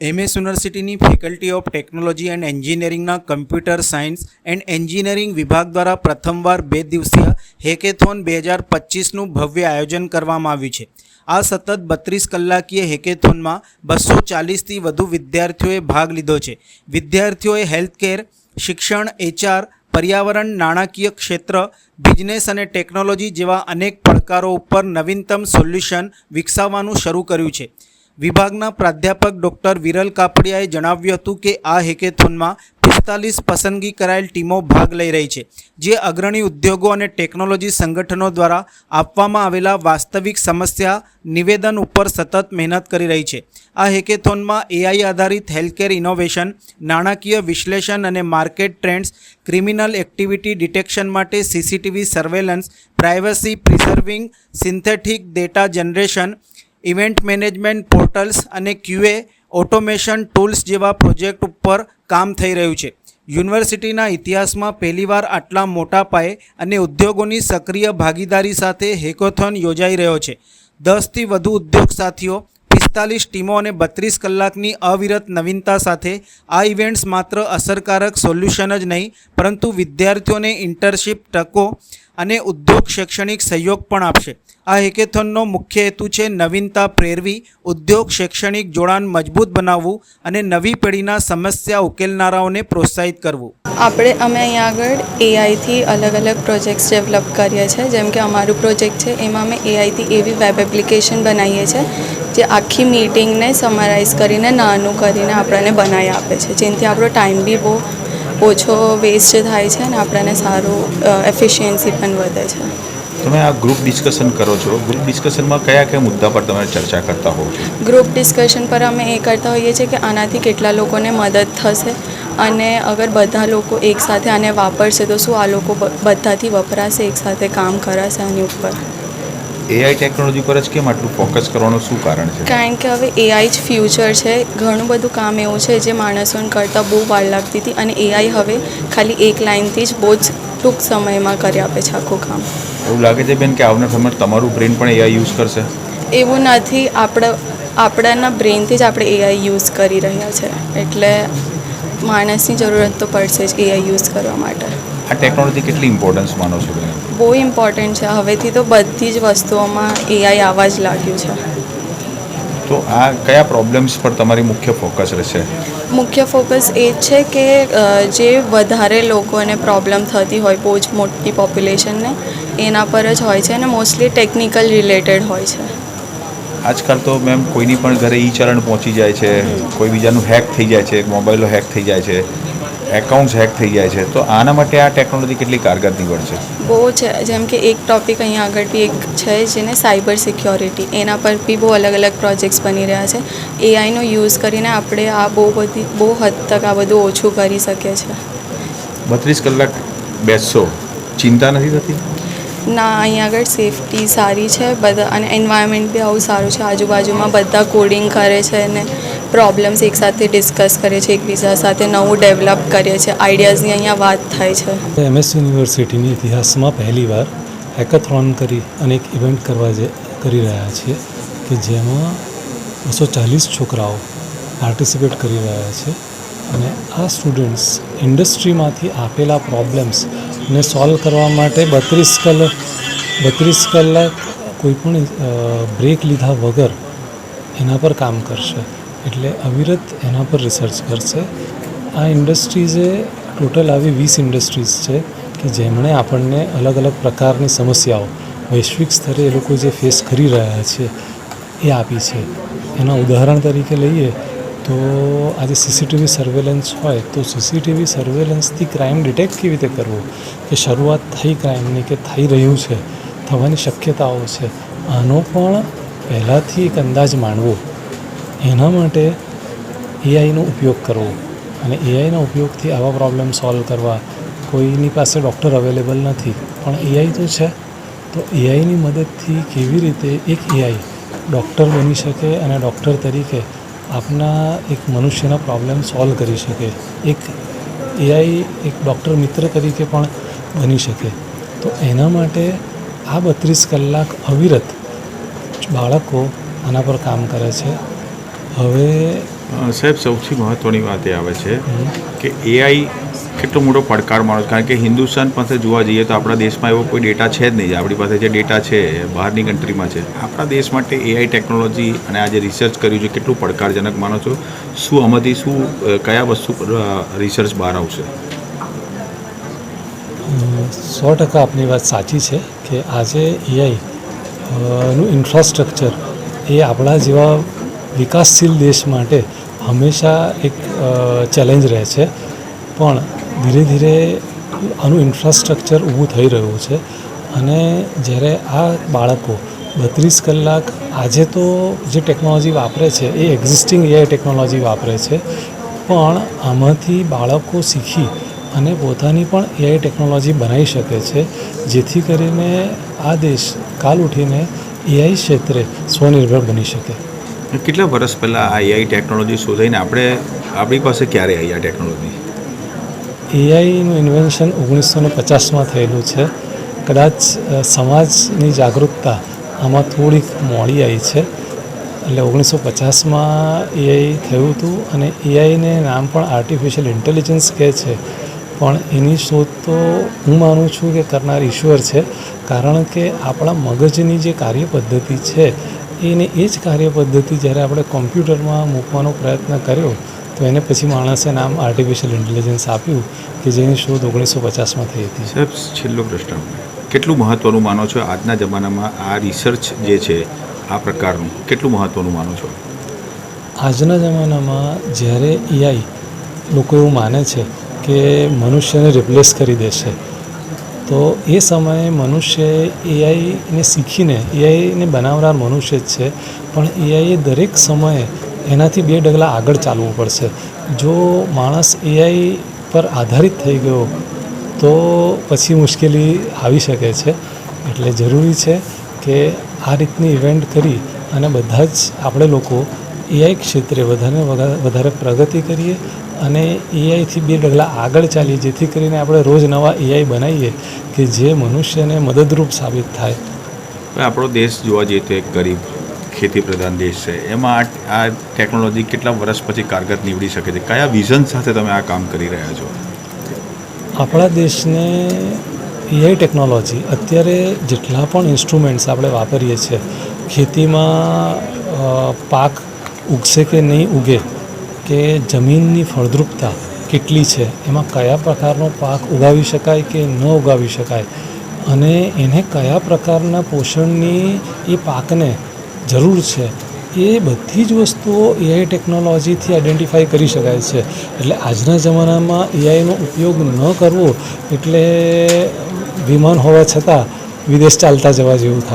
MS યુનિવર્સિટીની faculty of technology and એન્જિનિયરિંગના computer science and engineering વિભાગ દ્વારા પ્રથમવાર બે દિવસીય હેકેથોન બે હજાર પચીસનું ભવ્ય આયોજન કરવામાં આવ્યું છે. આ સતત બત્રીસ કલાકીય હેકેથોનમાં બસો ચાલીસથી વધુ વિદ્યાર્થીઓએ ભાગ લીધો છે. વિદ્યાર્થીઓએ હેલ્થકેર, શિક્ષણ, એચઆર, પર્યાવરણ, નાણાકીય ક્ષેત્ર, બિઝનેસ અને ટેકનોલોજી જેવા અનેક પડકારો ઉપર નવીનતમ સોલ્યુશન વિકસાવવાનું શરૂ કર્યું છે. વિભાગના પ્રાધ્યાપક ડૉક્ટર વિરલ કાપડિયાએ જણાવ્યું હતું કે આ હેકેથોનમાં પિસ્તાલીસ પસંદગી કરાયેલ ટીમો ભાગ લઈ રહી છે, જે અગ્રણી ઉદ્યોગો અને ટેકનોલોજી સંગઠનો દ્વારા આપવામાં આવેલા વાસ્તવિક સમસ્યા નિવેદન ઉપર સતત મહેનત કરી રહી છે. આ હેકેથોનમાં એઆઈ આધારિત હેલ્થકેર ઇનોવેશન, નાણાકીય વિશ્લેષણ અને market trends, criminal activity detection માટે CCTV surveillance, privacy preserving, synthetic data generation event management portals અને ક્યુએ ઓટોમેશન ટૂલ્સ જેવા પ્રોજેક્ટ ઉપર કામ થઈ રહ્યું છે. યુનિવર્સિટીના ઇતિહાસમાં પહેલીવાર આટલા મોટા પાયે અને ઉદ્યોગોની સક્રિય ભાગીદારી સાથે હેકોથોન યોજાઈ રહ્યો છે. દસથી વધુ ઉદ્યોગ સાથીઓ, પિસ્તાલીસ ટીમો અને બત્રીસ કલાકની અવિરત નવીનતા સાથે આ ઇવેન્ટ્સ માત્ર અસરકારક સોલ્યુશન જ નહીં, પરંતુ વિદ્યાર્થીઓને ઇન્ટર્નશીપ તકો અને ઉદ્યોગ શૈક્ષણિક સહયોગ પણ આપશે. આ હેકેથોનનો મુખ્ય હેતુ છે નવીનતા પ્રેરવી, ઉદ્યોગ શૈક્ષણિક જોડાણ મજબૂત બનાવવું અને નવી પેઢીના સમસ્યા ઉકેલનારાઓને પ્રોત્સાહિત કરવું. આપણે અમે અહીંયા આગળ એઆઈથી અલગ અલગ પ્રોજેક્ટ્સ ડેવલપ કરીએ છીએ. જેમ કે અમારું પ્રોજેક્ટ છે, એમાં અમે એઆઈથી એવી વેબ એપ્લિકેશન બનાવીએ છીએ, જે આખી મીટિંગને સમરાઇઝ કરીને, નાનું કરીને આપણને બનાવી આપે છે. જેનાથી આપણો ટાઈમ બી બહુ ઓછો વેસ્ટ થાય છે અને આપણને સારું એફિશિયન્સી પણ વધે છે. તમે આ ગ્રુપ ડિસ્કશન કરો છો. ગ્રુપ ડિસ્કશનમાં કયા કયા મુદ્દા પર તમે ચર્ચા કરતા હોવ છો? ગ્રુપ ડિસ્કશન પર અમે એ કરતા હોઈએ છીએ કે આનાથી કેટલા લોકોને મદદ થશે અને અગર બધા લોકો એકસાથે આને વાપરશે તો શું આ લોકો બધાથી વપરાશે એકસાથે કામ કરાશે આની ઉપર? એઆઈ ટેકનોલોજી પર જ કેમ આટલું ફોકસ કરવાનું શું કારણ છે? કારણ કે હવે એઆઈ જ ફ્યુચર છે. ઘણું બધું કામ એવું છે જે માણસોને કરતાં બહુ વાર લાગતી હતી અને એઆઈ હવે ખાલી એક લાઇનથી જ બહુ જ ટૂંક સમયમાં કરી આપે છે આખું કામ. એવું લાગે છે બેન કે આવનાર સમયમાં તમારું બ્રેન પણ એઆઈ યુઝ કરશે? એવું નથી. આપણા આપણાના બ્રેનથી જ આપણે એઆઈ યુઝ કરી રહ્યા છે. એટલે માણસની જરૂરત તો પડશે જ એઆઈ યુઝ કરવા માટે. આ ટેકનોલોજી કેટલી ઇમ્પોર્ટન્સ માનો છો તમે? બહુ ઇમ્પોર્ટન્ટ છે. હવેથી તો બધી જ વસ્તુઓમાં એઆઈ આવવા જ લાગ્યું છે. તો આ કયા પ્રોબ્લેમ્સ પર તમારી મુખ્ય ફોકસ રહેશે? મુખ્ય ફોકસ એ છે કે જે વધારે લોકોને પ્રોબ્લેમ થતી હોય બહુ જ મોટી પોપ્યુલેશનને એના પર જ હોય છે અને મોસ્ટલી ટેકનિકલ રિલેટેડ હોય છે. આજકાલ તો મેમ કોઈની પણ ઘરે ઈ ચરણ પહોંચી જાય છે કોઈ બીજાનું હેક થઈ જાય છે મોબાઈલો હેક થઈ જાય છે. એકાઉન્ટ્સ હેક થઈ જાય છે તો આના માટે આ ટેકનોલોજી કેટલી કારગર નીવડશે બહુ છે જેમ કે એક ટોપિક અહીંયા આગળ બી એક છે જેને સાયબર સિક્યોરિટી એના પર બી બહુ અલગ અલગ પ્રોજેક્ટ્સ બની રહ્યા છે. એઆઈનો યુઝ કરીને આપણે આ બહુ બધી બહુ હદ તક આ બધું ઓછું કરી શકીએ છીએ. બત્રીસ કલાક બેસશો ચિંતા નથી થતી? ના અહીંયા આગળ સેફટી સારી છે બધા અને એન્વાયરમેન્ટ બી આવું સારું છે. આજુબાજુમાં બધા કોડિંગ કરે છે અને પ્રોબ્લેમ્સ એકસાથે ડિસ્કસ કરીએ છીએ, એકબીજા સાથે નવું ડેવલપ કરીએ છીએ આઈડિયાઝની અહીંયા વાત થાય છે. એમએસ યુનિવર્સિટીની ઇતિહાસમાં પહેલીવાર હેકાથોન કરી અને એક ઇવેન્ટ કરવા જે, કરી રહ્યા છીએ કે જેમાં બસો ચાલીસ છોકરાઓ પાર્ટિસિપેટ કરી રહ્યા છે અને આ સ્ટુડન્ટ્સ ઇન્ડસ્ટ્રીમાંથી આપેલા પ્રોબ્લેમ્સને સોલ્વ કરવા માટે બત્રીસ કલાક બત્રીસ કલાક કોઈપણ બ્રેક લીધા વગર એના પર કામ કરશે. એટલે અવિરત એના પર રિસર્ચ કરશે. આ ઇન્ડસ્ટ્રીઝે ટોટલ આવી વીસ ઇન્ડસ્ટ્રીઝ છે કે જેમણે આપણને અલગ અલગ પ્રકારની સમસ્યાઓ, વૈશ્વિક સ્તરે એ લોકો જે ફેસ કરી રહ્યા છે, એ આપી છે. એના ઉદાહરણ તરીકે લઈએ તો આજે સીસીટીવી સર્વેલન્સ હોય તો સીસીટીવી સર્વેલન્સથી ક્રાઇમ ડિટેક્ટ કેવી રીતે કરવું? કે શરૂઆત થઈ ક્રાઇમની કે થઈ રહ્યું છે, થવાની શક્યતાઓ છે. આનો પણ પહેલાંથી એક અંદાજ માણવો. એના માટે એઆઈનો ઉપયોગ કરવો અને એઆઈના ઉપયોગથી આવા પ્રોબ્લેમ સોલ્વ કરવા કોઈની પાસે ડૉક્ટર અવેલેબલ નથી. પણ એઆઈ તો છે. તો એઆઈની મદદથી કેવી રીતે એક એઆઈ ડૉક્ટર બની શકે અને ડૉક્ટર તરીકે આપના એક મનુષ્યના પ્રોબ્લેમ સોલ્વ કરી શકે? એક એઆઈ એક ડૉક્ટર મિત્ર તરીકે પણ બની શકે. તો એના માટે આ બત્રીસ કલાક અવિરત બાળકો આના પર કામ કરે છે. હવે સાહેબ સૌથી મહત્ત્વની વાત એ આવે છે કે એઆઈ કેટલો મોટો પડકાર માનો કારણ કે હિન્દુસ્તાન પાસે જોવા જઈએ તો આપણા દેશમાં એવો કોઈ ડેટા છે જ નહીં. આપણી પાસે જે ડેટા છે બહારની કન્ટ્રીમાં છે. આપણા દેશ માટે એઆઈ ટેકનોલોજી અને આ જે રિસર્ચ કર્યું છે કેટલું પડકારજનક માનો છો? શું આમાંથી શું કયા વસ્તુ પર રિસર્ચ બહાર આવશે? સો ટકા આપની વાત સાચી છે કે આજે એઆઈ નું ઇન્ફ્રાસ્ટ્રક્ચર એ આપણા જેવા વિકાસશીલ દેશ માટે હંમેશા એક ચેલેન્જ રહે છે. પણ ધીરે ધીરે આનું ઇન્ફ્રાસ્ટ્રક્ચર ઊભું થઈ રહ્યું છે અને જ્યારે આ બાળકો બત્રીસ કલાક આજે તો જે ટેકનોલોજી વાપરે છે, એ એક્ઝિસ્ટિંગ એઆઈ ટેકનોલોજી વાપરે છે, પણ આમાંથી બાળકો શીખી અને પોતાની પણ એઆઈ ટેકનોલોજી બનાવી શકે છે, જેથી કરીને આ દેશ કાલ ઉઠીને એઆઈ ક્ષેત્રે સ્વનિર્ભર બની શકે. કેટલા વર્ષ પહેલાં આ એઆઈ ટેકનોલોજી શોધાઈને આપણે આપણી પાસે ક્યારે આવી આ ટેકનોલોજી એઆઈનું ઇન્વેન્શન ઓગણીસો પચાસમાં થયેલું છે. કદાચ સમાજની જાગૃતતા આમાં થોડીક મોડી આવી છે. એટલે ઓગણીસો પચાસમાં એઆઈ થયું હતું અને એઆઈને નામ પણ આર્ટિફિશિયલ ઇન્ટેલિજન્સ કહે છે. પણ એની શોધ તો હું માનું છું કે કરનાર ઈશ્વર છે. કારણ કે આપણા મગજની જે કાર્ય પદ્ધતિ છે એને એ જ કાર્ય પદ્ધતિ જ્યારે આપણે કોમ્પ્યુટરમાં મૂકવાનો પ્રયત્ન કર્યો તો એને પછી માણસે નામ આર્ટિફિશિયલ ઇન્ટેલિજન્સ આપ્યું કે જેની શોધ ઓગણીસો પચાસમાં થઈ હતી. સાહેબ છેલ્લો પ્રશ્ન. કેટલું મહત્ત્વનું માનો છો આજના જમાનામાં આ રિસર્ચ જે છે આ પ્રકારનું? કેટલું મહત્ત્વનું માનો છો? આજના જમાનામાં જ્યારે એઆઈ લોકો એવું માને છે કે મનુષ્યને રિપ્લેસ કરી દેશે તો એ સમયે મનુષ્ય એઆઈને શીખીને એઆઈને બનાવનાર મનુષ્ય જ છે. પણ એઆઈએ દરેક સમયે એનાથી બે ડગલા આગળ ચાલવું પડશે. જો માણસ એઆઈ પર આધારિત થઈ ગયો, તો પછી મુશ્કેલી આવી શકે છે. એટલે જરૂરી છે કે આ રીતની ઇવેન્ટ કરી અને બધા જ આપણે લોકો એઆઈ ક્ષેત્રે વધારે વધારે પ્રગતિ કરીએ અને એઆઈથી બે ડગલા આગળ ચાલીએ જેથી કરીને આપણે રોજ નવા એઆઈ બનાવીએ કે જે મનુષ્યને મદદરૂપ સાબિત થાય. આપણો દેશ જોવા જઈએ તો એક ગરીબ ખેતી પ્રધાન દેશ છે. એમાં આ ટેકનોલોજી કેટલા વર્ષ પછી કારગત નીવડી શકે છે? કયા વિઝન સાથે તમે આ કામ કરી રહ્યા છો? આપણા દેશને એઆઈ ટેકનોલોજી અત્યારે જેટલા પણ ઇન્સ્ટ્રુમેન્ટ્સ આપણે વાપરીએ છીએ ખેતીમાં પાક ઉગશે કે નહીં ઉગે, કે જમીનની ફળદ્રુપતા કેટલી છે, એમાં કયા પ્રકારનો પાક ઉગાવી શકાય કે ન ઉગાવી શકાય અને એને કયા પ્રકારના પોષણની એ પાકને જરૂર છે, એ બધી જ વસ્તુઓ એઆઈ ટેકનોલોજીથી આઈડેન્ટિફાઈ કરી શકાય છે. એટલે આજના જમાનામાં એઆઈનો ઉપયોગ ન કરવો એટલે વિમાન હોવા છતાં વિદેશ ચાલતા જવા જેવું થાય.